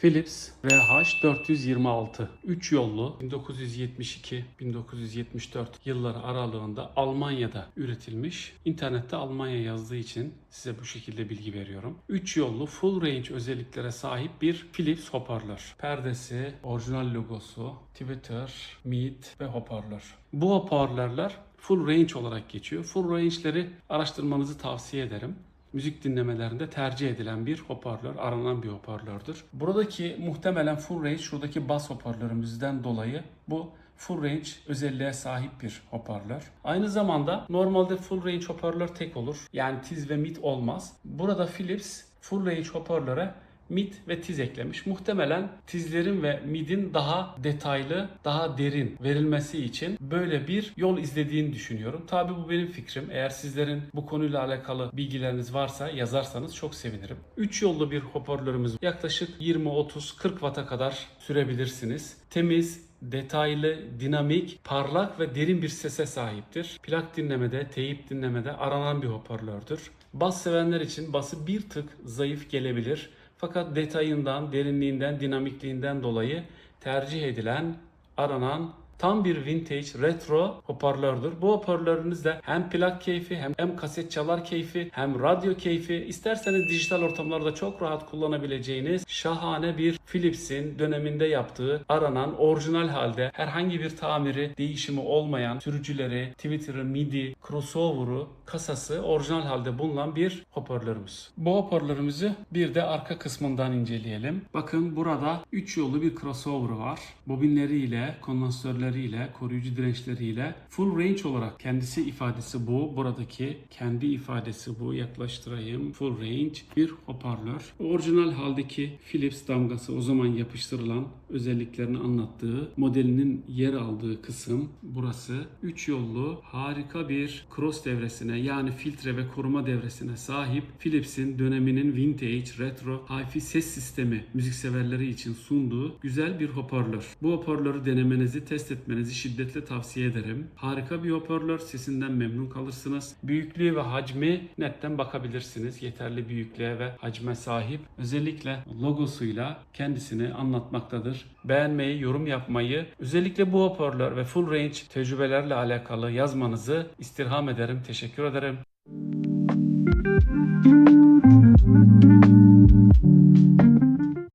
Philips VH426 3 yollu 1972-1974 yılları aralığında Almanya'da üretilmiş. İnternette Almanya yazdığı için size bu şekilde bilgi veriyorum. 3 yollu full range özelliklere sahip bir Philips hoparlör. Perdesi, orijinal logosu, Twitter, Meet ve hoparlör. Bu hoparlörler full range olarak geçiyor. Full range'leri araştırmanızı tavsiye ederim müzik dinlemelerinde tercih edilen bir hoparlör, aranan bir hoparlördür. Buradaki muhtemelen full range şuradaki bas hoparlörümüzden dolayı bu full range özelliğe sahip bir hoparlör. Aynı zamanda normalde full range hoparlör tek olur. Yani tiz ve mid olmaz. Burada Philips full range hoparlöre mid ve tiz eklemiş. Muhtemelen tizlerin ve midin daha detaylı, daha derin verilmesi için böyle bir yol izlediğini düşünüyorum. Tabi bu benim fikrim. Eğer sizlerin bu konuyla alakalı bilgileriniz varsa yazarsanız çok sevinirim. 3 yollu bir hoparlörümüz yaklaşık 20, 30, 40 Watt'a kadar sürebilirsiniz. Temiz, detaylı, dinamik, parlak ve derin bir sese sahiptir. Plak dinlemede, teyip dinlemede aranan bir hoparlördür. Bas sevenler için bası bir tık zayıf gelebilir. Fakat detayından, derinliğinden, dinamikliğinden dolayı tercih edilen, aranan tam bir vintage retro hoparlördür. Bu hoparlörünüzde hem plak keyfi hem, hem kaset çalar keyfi hem radyo keyfi isterseniz dijital ortamlarda çok rahat kullanabileceğiniz şahane bir Philips'in döneminde yaptığı aranan orijinal halde herhangi bir tamiri değişimi olmayan sürücüleri, Twitter'ı, MIDI, crossover'u, kasası orijinal halde bulunan bir hoparlörümüz. Bu hoparlörümüzü bir de arka kısmından inceleyelim. Bakın burada 3 yollu bir crossover var. Bobinleriyle, kondansatörleriyle, koruyucu dirençleriyle full range olarak kendisi ifadesi bu. Buradaki kendi ifadesi bu. Yaklaştırayım. Full range bir hoparlör. Orijinal haldeki Philips damgası o zaman yapıştırılan özelliklerini anlattığı modelinin yer aldığı kısım burası. 3 yollu harika bir cross devresine yani filtre ve koruma devresine sahip Philips'in döneminin vintage, retro, hi-fi ses sistemi müzikseverleri için sunduğu güzel bir hoparlör. Bu hoparlörü denemenizi, test etmenizi şiddetle tavsiye ederim. Harika bir hoparlör, sesinden memnun kalırsınız. Büyüklüğü ve hacmi netten bakabilirsiniz. Yeterli büyüklüğe ve hacme sahip. Özellikle logosuyla kendisini anlatmaktadır. Beğenmeyi, yorum yapmayı, özellikle bu hoparlör ve full range tecrübelerle alakalı yazmanızı istirham ederim. Teşekkür ederim.